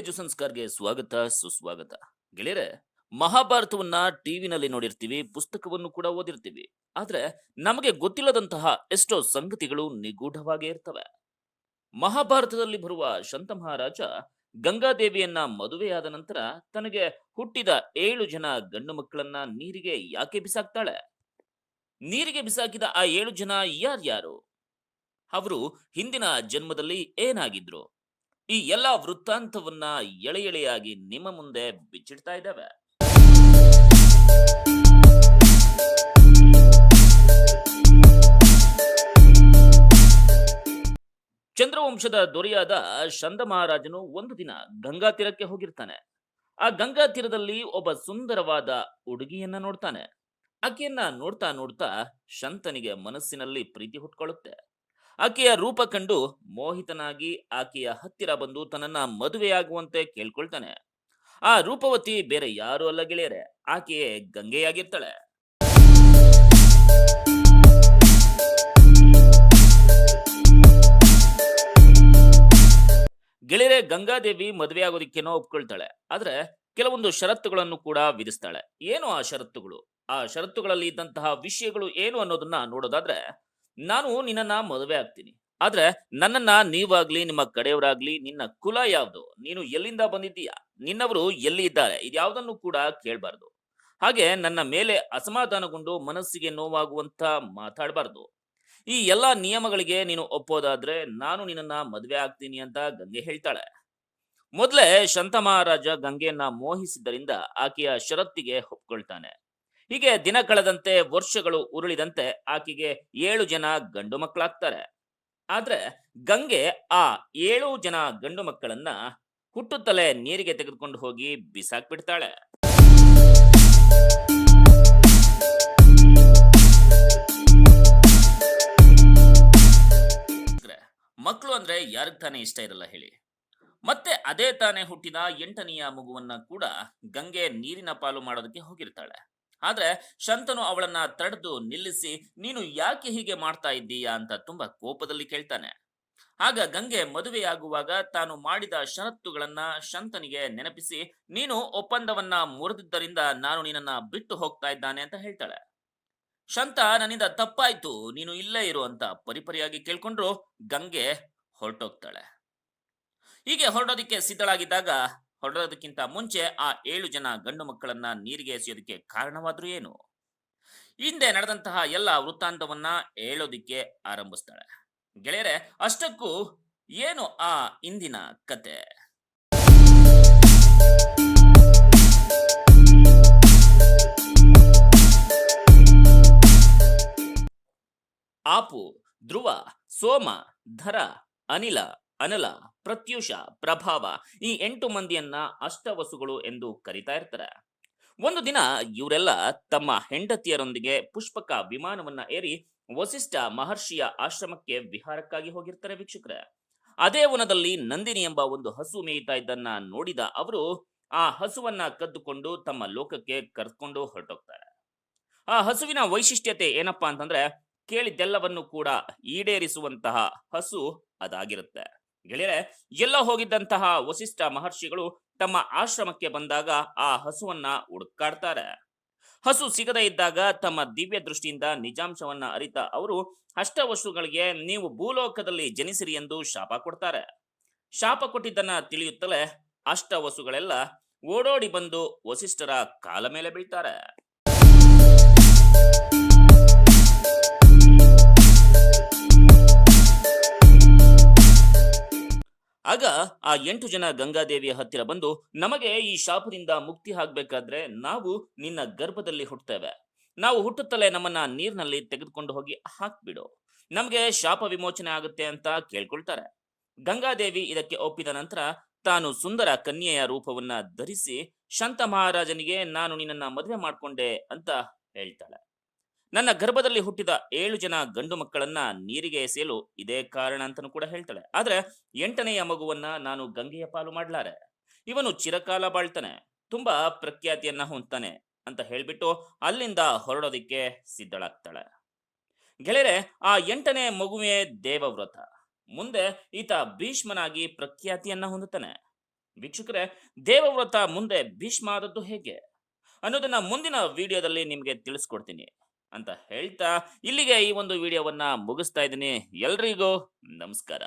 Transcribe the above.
ಎಜು ಸಂಸ್ಕಾರ್ಗೆ ಸ್ವಾಗತ, ಸುಸ್ವಾಗತ. ಗೆಳೆಯರೆ, ಮಹಾಭಾರತವನ್ನ ಟಿವಿನಲ್ಲಿ ನೋಡಿರ್ತೀವಿ, ಪುಸ್ತಕವನ್ನು ಕೂಡ ಓದಿರ್ತೀವಿ. ಆದ್ರೆ ನಮಗೆ ಗೊತ್ತಿಲ್ಲದಂತಹ ಎಷ್ಟೋ ಸಂಗತಿಗಳು ನಿಗೂಢವಾಗಿ ಇರ್ತವೆ. ಮಹಾಭಾರತದಲ್ಲಿ ಬರುವ ಶಂತ ಮಹಾರಾಜ ಗಂಗಾದೇವಿಯನ್ನ ಮದುವೆಯಾದ ನಂತರ ತನಗೆ ಹುಟ್ಟಿದ ಏಳು ಜನ ಗಂಡು ಮಕ್ಕಳನ್ನ ನೀರಿಗೆ ಯಾಕೆ ಬಿಸಾಕ್ತಾಳೆ? ನೀರಿಗೆ ಬಿಸಾಕಿದ ಆ ಏಳು ಜನ ಯಾರ್ಯಾರು? ಅವರು ಹಿಂದಿನ ಜನ್ಮದಲ್ಲಿ ಏನಾಗಿದ್ರು? ಈ ಎಲ್ಲ ವೃತ್ತಾಂತವನ್ನ ಎಳೆ ಎಳೆಯಾಗಿ ನಿಮ್ಮ ಮುಂದೆ ಬಿಚ್ಚಿಡ್ತಾ ಇದ್ದಾವೆ. ಚಂದ್ರವಂಶದ ದೊರೆಯಾದ ಶಂದ ಮಹಾರಾಜನು ಒಂದು ದಿನ ಗಂಗಾ ತೀರಕ್ಕೆ ಹೋಗಿರ್ತಾನೆ. ಆ ಗಂಗಾ ತೀರದಲ್ಲಿ ಒಬ್ಬ ಸುಂದರವಾದ ಹುಡುಗಿಯನ್ನ ನೋಡ್ತಾನೆ. ಆಕೆಯನ್ನ ನೋಡ್ತಾ ನೋಡ್ತಾ ಶಂತನಿಗೆ ಮನಸ್ಸಿನಲ್ಲಿ ಪ್ರೀತಿ ಹುಟ್ಕೊಳ್ಳುತ್ತೆ. ಆಕೆಯ ರೂಪ ಕಂಡು ಮೋಹಿತನಾಗಿ ಆಕೆಯ ಹತ್ತಿರ ಬಂದು ತನ್ನನ್ನ ಮದುವೆಯಾಗುವಂತೆ ಕೇಳ್ಕೊಳ್ತಾನೆ. ಆ ರೂಪವತಿ ಬೇರೆ ಯಾರು ಅಲ್ಲ ಗೆಳೆಯರೆ, ಆಕೆಯೇ ಗಂಗೆಯಾಗಿರ್ತಾಳೆ. ಗೆಳೆಯರೆ, ಗಂಗಾದೇವಿ ಮದುವೆ ಆಗೋದಿಕ್ಕೇನೋ ಒಪ್ಕೊಳ್ತಾಳೆ. ಆದ್ರೆ ಕೆಲವೊಂದು ಷರತ್ತುಗಳನ್ನು ಕೂಡ ವಿಧಿಸ್ತಾಳೆ. ಏನು ಆ ಷರತ್ತುಗಳು? ಆ ಷರತ್ತುಗಳಲ್ಲಿ ಇದ್ದಂತಹ ವಿಷಯಗಳು ಏನು ಅನ್ನೋದನ್ನ ನೋಡೋದಾದ್ರೆ ನಾನು ನಿನ್ನನ್ನ ಮದುವೆ ಆಗ್ತೀನಿ. ಆದ್ರೆ ನನ್ನನ್ನ ನೀವಾಗ್ಲಿ, ನಿಮ್ಮ ಕಡೆಯವರಾಗ್ಲಿ, ನಿನ್ನ ಕುಲ ಯಾವ್ದು? ನೀನು ಎಲ್ಲಿಂದ ಬಂದಿದ್ದೀಯಾ? ನಿನ್ನವರು ಎಲ್ಲಿ ಇದ್ದಾರೆ? ಇದ್ಯಾವುದನ್ನು ಕೂಡ ಕೇಳಬಾರ್ದು. ಹಾಗೆ ನನ್ನ ಮೇಲೆ ಅಸಮಾಧಾನಗೊಂಡು ಮನಸ್ಸಿಗೆ ನೋವಾಗುವಂತ ಮಾತಾಡಬಾರ್ದು. ಈ ಎಲ್ಲಾ ನಿಯಮಗಳಿಗೆ ನೀನು ಒಪ್ಪೋದಾದ್ರೆ ನಾನು ನಿನ್ನನ್ನ ಮದುವೆ ಆಗ್ತೀನಿ ಅಂತ ಗಂಗೆ ಹೇಳ್ತಾಳೆ. ಮೊದಲೇ ಶಂತ ಮಹಾರಾಜ ಗಂಗೆಯನ್ನ ಮೋಹಿಸಿದ್ದರಿಂದ ಆಕೆಯ ಷರತ್ತಿಗೆ ಒಪ್ಕೊಳ್ತಾನೆ. ಹೀಗೆ ದಿನ ಕಳೆದಂತೆ ವರ್ಷಗಳು ಉರುಳಿದಂತೆ ಆಕೆಗೆ ಏಳು ಜನ ಗಂಡು ಮಕ್ಕಳಾಗ್ತಾರೆ. ಆದ್ರೆ ಗಂಗೆ ಆ ಏಳು ಜನ ಗಂಡು ಮಕ್ಕಳನ್ನ ಹುಟ್ಟುತ್ತಲೇ ನೀರಿಗೆ ತೆಗೆದುಕೊಂಡು ಹೋಗಿ ಬಿಸಾಕ್ಬಿಡ್ತಾಳೆ. ಮಕ್ಕಳು ಅಂದ್ರೆ ಯಾರಿಗ್ ತಾನೇ ಇಷ್ಟ ಇರಲ್ಲ ಹೇಳಿ. ಮತ್ತೆ ಅದೇ ತಾನೇ ಹುಟ್ಟಿದ ಎಂಟನೆಯ ಮಗುವನ್ನ ಕೂಡ ಗಂಗೆ ನೀರಿನ ಪಾಲು ಮಾಡೋದಕ್ಕೆ ಹೋಗಿರ್ತಾಳೆ. ಆದ್ರೆ ಶಂತನು ಅವಳನ್ನ ತಡೆದು ನಿಲ್ಲಿಸಿ, ನೀನು ಯಾಕೆ ಹೀಗೆ ಮಾಡ್ತಾ ಇದ್ದೀಯಾ ಅಂತ ತುಂಬಾ ಕೋಪದಲ್ಲಿ ಕೇಳ್ತಾನೆ. ಆಗ ಗಂಗೆ ಮದುವೆಯಾಗುವಾಗ ತಾನು ಮಾಡಿದ ಷರತ್ತುಗಳನ್ನ ಶಂತನಿಗೆ ನೆನಪಿಸಿ, ನೀನು ಒಪ್ಪಂದವನ್ನ ಮುರಿದಿದ್ದರಿಂದ ನಾನು ನಿನ್ನನ್ನ ಬಿಟ್ಟು ಹೋಗ್ತಾ ಇದ್ದಾನೆ ಅಂತ ಹೇಳ್ತಾಳೆ. ಶಂತ ನನ್ನಿಂದ ತಪ್ಪಾಯ್ತು, ನೀನು ಇಲ್ಲೇ ಇರು ಅಂತ ಪರಿಪರಿಯಾಗಿ ಕೇಳ್ಕೊಂಡ್ರು ಗಂಗೆ ಹೊರಟೋಗ್ತಾಳೆ. ಹೀಗೆ ಹೊರಡೋದಿಕ್ಕೆ ಸಿದ್ಧಳಾಗಿದ್ದಾಗ ಹೊರಡೋದಕ್ಕಿಂತ ಮುಂಚೆ ಆ ಏಳು ಜನ ಗಂಡು ಮಕ್ಕಳನ್ನ ನೀರಿಗೆ ಎಸೆಯೋದಕ್ಕೆ ಕಾರಣವಾದ್ರು ಏನು? ಹಿಂದೆ ನಡೆದಂತಹ ಎಲ್ಲ ವೃತ್ತಾಂತವನ್ನ ಹೇಳೋದಿಕ್ಕೆ ಆರಂಭಿಸ್ತಾಳೆ. ಗೆಳೆಯರೆ, ಅಷ್ಟಕ್ಕೂ ಏನು ಆ ಇಂದಿನ ಕತೆ? ಆಪು, ಧ್ರುವ, ಸೋಮ, ಧರ, ಅನಿಲ, ಅನಲ. ಪ್ರತ್ಯೂಷ, ಪ್ರಭಾವ ಈ ಎಂಟು ಮಂದಿಯನ್ನ ಅಷ್ಟವಸುಗಳು ಎಂದು ಕರಿತಾ ಇರ್ತಾರೆ. ಒಂದು ದಿನ ಇವರೆಲ್ಲ ತಮ್ಮ ಹೆಂಡತಿಯರೊಂದಿಗೆ ಪುಷ್ಪಕ ವಿಮಾನವನ್ನ ಏರಿ ವಸಿಷ್ಠ ಮಹರ್ಷಿಯ ಆಶ್ರಮಕ್ಕೆ ವಿಹಾರಕ್ಕಾಗಿ ಹೋಗಿರ್ತಾರೆ ವೀಕ್ಷಕರ. ಅದೇ ವನದಲ್ಲಿ ನಂದಿನಿ ಎಂಬ ಒಂದು ಹಸು ಮೇಯ್ತಾ ಇದ್ದನ್ನ ನೋಡಿದ ಅವರು ಆ ಹಸುವನ್ನ ಕದ್ದುಕೊಂಡು ತಮ್ಮ ಲೋಕಕ್ಕೆ ಕರ್ಕೊಂಡು ಹೊರಟೋಗ್ತಾರೆ. ಆ ಹಸುವಿನ ವೈಶಿಷ್ಟ್ಯತೆ ಏನಪ್ಪಾ ಅಂತಂದ್ರೆ ಕೇಳಿದ್ದೆಲ್ಲವನ್ನು ಕೂಡ ಈಡೇರಿಸುವಂತಹ ಹಸು ಅದಾಗಿರುತ್ತೆ. ಗೆಳೆಯರೆ, ಎಲ್ಲ ಹೋಗಿದ್ದಂತಹ ವಸಿಷ್ಠ ಮಹರ್ಷಿಗಳು ತಮ್ಮ ಆಶ್ರಮಕ್ಕೆ ಬಂದಾಗ ಆ ಹಸುವನ್ನ ಹುಡುಕಾಡ್ತಾರೆ. ಹಸು ಸಿಗದೇ ಇದ್ದಾಗ ತಮ್ಮ ದಿವ್ಯ ದೃಷ್ಟಿಯಿಂದ ನಿಜಾಂಶವನ್ನ ಅರಿತ ಅವರು ಅಷ್ಟವಸುಗಳಿಗೆ ನೀವು ಭೂಲೋಕದಲ್ಲಿ ಜನಿಸಿರಿ ಎಂದು ಶಾಪ ಕೊಡ್ತಾರೆ. ಶಾಪ ಕೊಟ್ಟಿದ್ದನ್ನ ತಿಳಿಯುತ್ತಲೇ ಅಷ್ಟವಸುಗಳೆಲ್ಲ ಓಡೋಡಿ ಬಂದು ವಸಿಷ್ಠರ ಕಾಲ ಮೇಲೆ ಬೀಳ್ತಾರೆ. ಆಗ ಆ ಎಂಟು ಜನ ಗಂಗಾದೇವಿಯ ಹತ್ತಿರ ಬಂದು, ನಮಗೆ ಈ ಶಾಪದಿಂದ ಮುಕ್ತಿ ಆಗ್ಬೇಕಾದ್ರೆ ನಾವು ನಿನ್ನ ಗರ್ಭದಲ್ಲಿ ಹುಟ್ಟುತ್ತೇವೆ. ನಾವು ಹುಟ್ಟುತ್ತಲೇ ನಮ್ಮನ್ನ ನೀರಿನಲ್ಲಿ ತೆಗೆದುಕೊಂಡು ಹೋಗಿ ಹಾಕ್ಬಿಡು. ನಮಗೆ ಶಾಪ ವಿಮೋಚನೆ ಆಗುತ್ತೆ ಅಂತ ಕೇಳ್ಕೊಳ್ತಾರೆ. ಗಂಗಾದೇವಿ ಇದಕ್ಕೆ ಒಪ್ಪಿದ ನಂತರ ತಾನು ಸುಂದರ ಕನ್ಯೆಯ ರೂಪವನ್ನ ಧರಿಸಿ, ಶಂತ ಮಹಾರಾಜನಿಗೆ ನಾನು ನಿನ್ನನ್ನ ಮದುವೆ ಮಾಡ್ಕೊಂಡೆ ಅಂತ ಹೇಳ್ತಾಳೆ. ನನ್ನ ಗರ್ಭದಲ್ಲಿ ಹುಟ್ಟಿದ ಏಳು ಜನ ಗಂಡು ಮಕ್ಕಳನ್ನ ನೀರಿಗೆ ಎಸೆಯಲು ಇದೇ ಕಾರಣ ಅಂತನೂ ಕೂಡ ಹೇಳ್ತಾಳೆ. ಆದ್ರೆ ಎಂಟನೆಯ ಮಗುವನ್ನ ನಾನು ಗಂಗೆಯ ಪಾಲು ಮಾಡ್ಲಾರೆ. ಇವನು ಚಿರಕಾಲ ಬಾಳ್ತಾನೆ, ತುಂಬಾ ಪ್ರಖ್ಯಾತಿಯನ್ನ ಹೊಂದ್ತಾನೆ ಅಂತ ಹೇಳ್ಬಿಟ್ಟು ಅಲ್ಲಿಂದ ಹೊರಡೋದಿಕ್ಕೆ ಸಿದ್ಧಳಾಗ್ತಾಳೆ. ಗೆಳೆಯರೆ, ಆ ಎಂಟನೇ ಮಗುವೇ ದೇವವ್ರತ. ಮುಂದೆ ಈತ ಭೀಷ್ಮನಾಗಿ ಪ್ರಖ್ಯಾತಿಯನ್ನ ಹೊಂದುತ್ತಾನೆ. ವೀಕ್ಷಕರೇ, ದೇವವ್ರತ ಮುಂದೆ ಭೀಷ್ಮ ಆದದ್ದು ಹೇಗೆ? ಅನ್ನೋದನ್ನ ಮುಂದಿನ ವಿಡಿಯೋದಲ್ಲಿ ನಿಮಗೆ ತಿಳಿಸ್ಕೊಡ್ತೀನಿ. ಅಂತ ಹೇಳ್ತಾ ಇಲ್ಲಿಗೆ ಈ ಒಂದು ವಿಡಿಯೋವನ್ನು ಮುಗಿಸ್ತಾ ಇದ್ದೀನಿ. ಎಲ್ರಿಗೂ ನಮಸ್ಕಾರ.